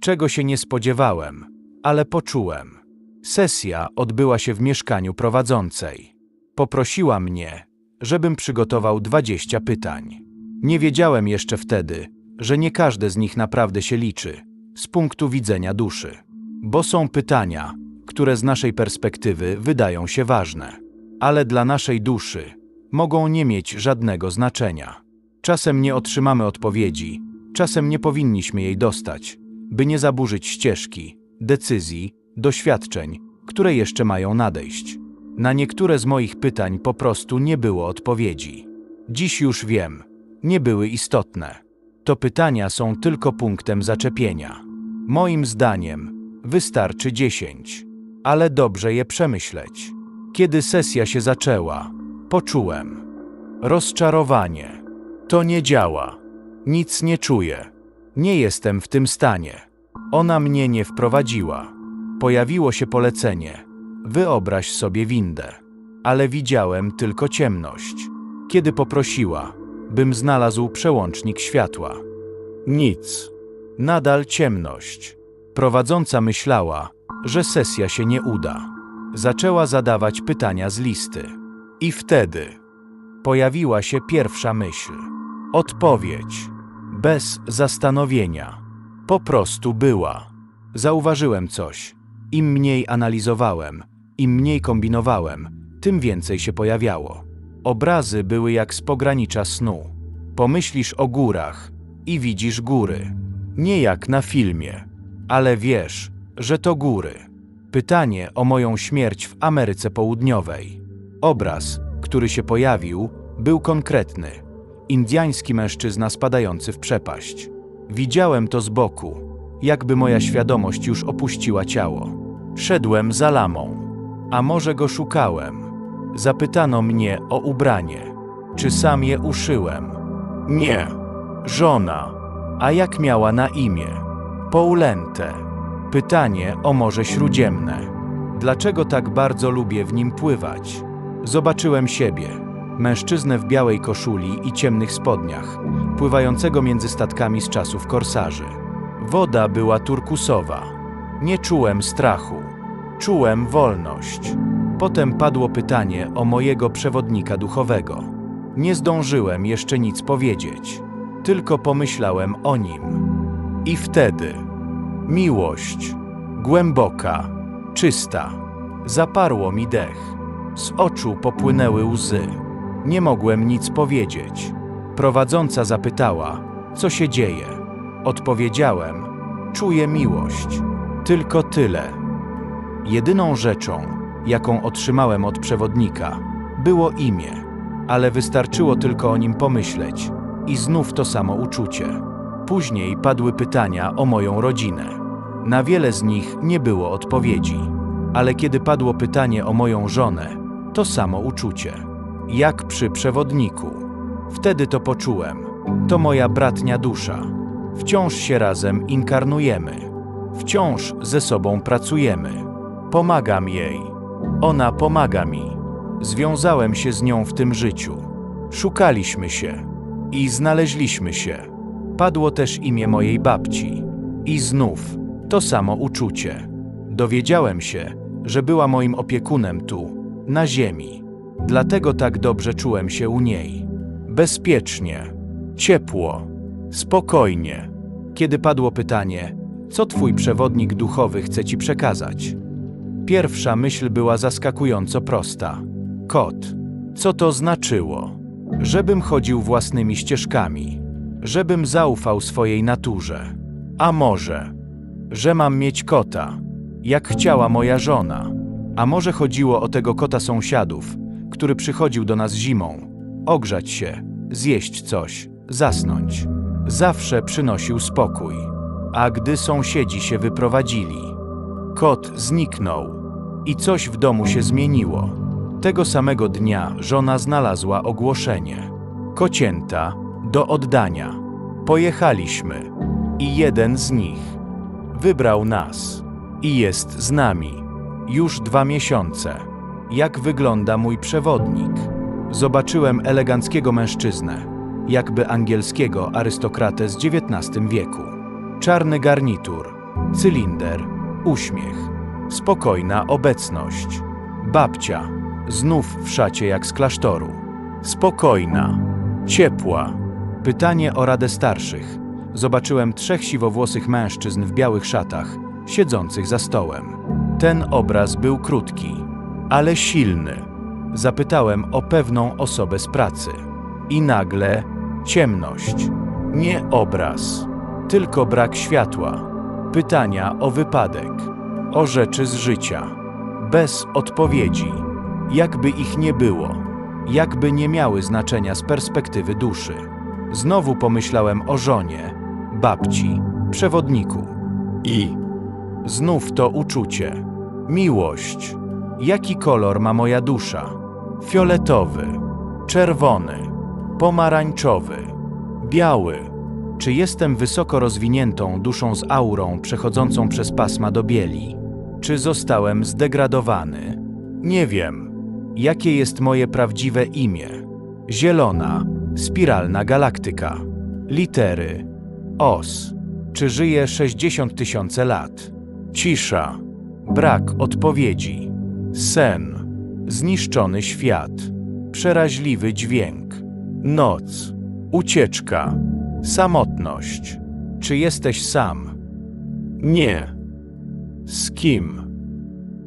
czego się nie spodziewałem, ale poczułem. Sesja odbyła się w mieszkaniu prowadzącej. Poprosiła mnie, żebym przygotował 20 pytań. Nie wiedziałem jeszcze wtedy, że nie każde z nich naprawdę się liczy z punktu widzenia duszy, bo są pytania, które z naszej perspektywy wydają się ważne, ale dla naszej duszy mogą nie mieć żadnego znaczenia. Czasem nie otrzymamy odpowiedzi, czasem nie powinniśmy jej dostać, by nie zaburzyć ścieżki, decyzji, doświadczeń, które jeszcze mają nadejść. Na niektóre z moich pytań po prostu nie było odpowiedzi. Dziś już wiem, nie były istotne. To pytania są tylko punktem zaczepienia. Moim zdaniem wystarczy 10, ale dobrze je przemyśleć. Kiedy sesja się zaczęła, poczułem rozczarowanie. To nie działa. Nic nie czuję. Nie jestem w tym stanie. Ona mnie nie wprowadziła. Pojawiło się polecenie. Wyobraź sobie windę. Ale widziałem tylko ciemność. Kiedy poprosiła, bym znalazł przełącznik światła. Nic. Nadal ciemność. Prowadząca myślała, że sesja się nie uda. Zaczęła zadawać pytania z listy. I wtedy pojawiła się pierwsza myśl. Odpowiedź. Bez zastanowienia. Po prostu była. Zauważyłem coś. Im mniej analizowałem, im mniej kombinowałem, tym więcej się pojawiało. Obrazy były jak z pogranicza snu. Pomyślisz o górach i widzisz góry. Nie jak na filmie, ale wiesz, że to góry. Pytanie o moją śmierć w Ameryce Południowej. Obraz, który się pojawił, był konkretny. Indiański mężczyzna spadający w przepaść. Widziałem to z boku, jakby moja świadomość już opuściła ciało. Szedłem za lamą, a może go szukałem. Zapytano mnie o ubranie. Czy sam je uszyłem? Nie. Żona. A jak miała na imię? Poulente. Pytanie o Morze Śródziemne. Dlaczego tak bardzo lubię w nim pływać? Zobaczyłem siebie, mężczyznę w białej koszuli i ciemnych spodniach, pływającego między statkami z czasów korsarzy. Woda była turkusowa. Nie czułem strachu. Czułem wolność. Potem padło pytanie o mojego przewodnika duchowego. Nie zdążyłem jeszcze nic powiedzieć, tylko pomyślałem o nim. I wtedy miłość, głęboka, czysta, zaparło mi dech. Z oczu popłynęły łzy. Nie mogłem nic powiedzieć. Prowadząca zapytała, co się dzieje. Odpowiedziałem, czuję miłość. Tylko tyle. Jedyną rzeczą, jaką otrzymałem od przewodnika, było imię, ale wystarczyło tylko o nim pomyśleć i znów to samo uczucie. Później padły pytania o moją rodzinę. Na wiele z nich nie było odpowiedzi, ale kiedy padło pytanie o moją żonę, to samo uczucie. Jak przy przewodniku. Wtedy to poczułem. To moja bratnia dusza. Wciąż się razem inkarnujemy. Wciąż ze sobą pracujemy. Pomagam jej. Ona pomaga mi. Związałem się z nią w tym życiu. Szukaliśmy się i znaleźliśmy się. Padło też imię mojej babci. I znów to samo uczucie. Dowiedziałem się, że była moim opiekunem tu, na ziemi. Dlatego tak dobrze czułem się u niej. Bezpiecznie, ciepło, spokojnie. Kiedy padło pytanie, co twój przewodnik duchowy chce ci przekazać? Pierwsza myśl była zaskakująco prosta. Kot. Co to znaczyło? Żebym chodził własnymi ścieżkami, żebym zaufał swojej naturze. A może, że mam mieć kota, jak chciała moja żona. A może chodziło o tego kota sąsiadów, który przychodził do nas zimą, ogrzać się, zjeść coś, zasnąć. Zawsze przynosił spokój. A gdy sąsiedzi się wyprowadzili, kot zniknął i coś w domu się zmieniło. Tego samego dnia żona znalazła ogłoszenie. Kocięta do oddania. Pojechaliśmy i jeden z nich wybrał nas i jest z nami już dwa miesiące. Jak wygląda mój przewodnik? Zobaczyłem eleganckiego mężczyznę, jakby angielskiego arystokratę z XIX wieku. Czarny garnitur, Cylinder, uśmiech. Spokojna obecność. Babcia, znów w szacie jak z klasztoru. Spokojna, ciepła. Pytanie o radę starszych. Zobaczyłem trzech siwowłosych mężczyzn w białych szatach, siedzących za stołem. Ten obraz był krótki, ale silny. Zapytałem o pewną osobę z pracy. I nagle ciemność. Nie obraz, tylko brak światła. Pytania o wypadek, o rzeczy z życia. Bez odpowiedzi. Jakby ich nie było, jakby nie miały znaczenia z perspektywy duszy. Znowu pomyślałem o żonie, babci, przewodniku. I znów to uczucie. Miłość. Jaki kolor ma moja dusza? Fioletowy, czerwony, pomarańczowy, biały. Czy jestem wysoko rozwiniętą duszą z aurą przechodzącą przez pasma do bieli? Czy zostałem zdegradowany? Nie wiem. Jakie jest moje prawdziwe imię? Zielona, spiralna galaktyka. Litery. Os. Czy żyję 60 tysięcy lat? Cisza. Brak odpowiedzi. Sen. Zniszczony świat. Przeraźliwy dźwięk. Noc. Ucieczka. Samotność. Czy jesteś sam? Nie. Z kim?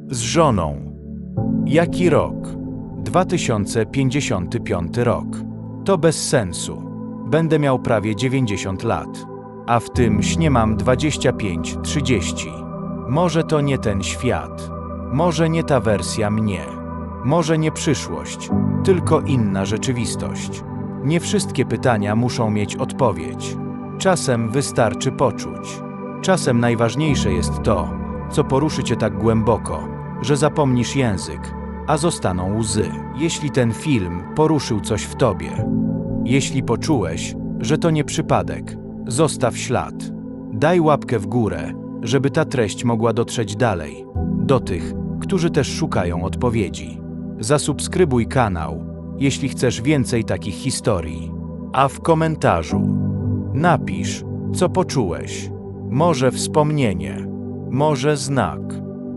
Z żoną. Jaki rok? 2055 rok. To bez sensu. Będę miał prawie 90 lat. A w tym śnie mam 25-30. Może to nie ten świat. Może nie ta wersja mnie. Może nie przyszłość, tylko inna rzeczywistość. Nie wszystkie pytania muszą mieć odpowiedź. Czasem wystarczy poczuć. Czasem najważniejsze jest to, co poruszy cię tak głęboko, że zapomnisz język, a zostaną łzy. Jeśli ten film poruszył coś w tobie, jeśli poczułeś, że to nie przypadek, zostaw ślad. Daj łapkę w górę, żeby ta treść mogła dotrzeć dalej, do tych, którzy też szukają odpowiedzi. Zasubskrybuj kanał, jeśli chcesz więcej takich historii. A w komentarzu napisz, co poczułeś. Może wspomnienie, może znak,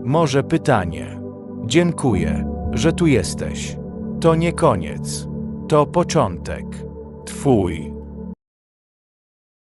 może pytanie. Dziękuję, że tu jesteś. To nie koniec, to początek. Twój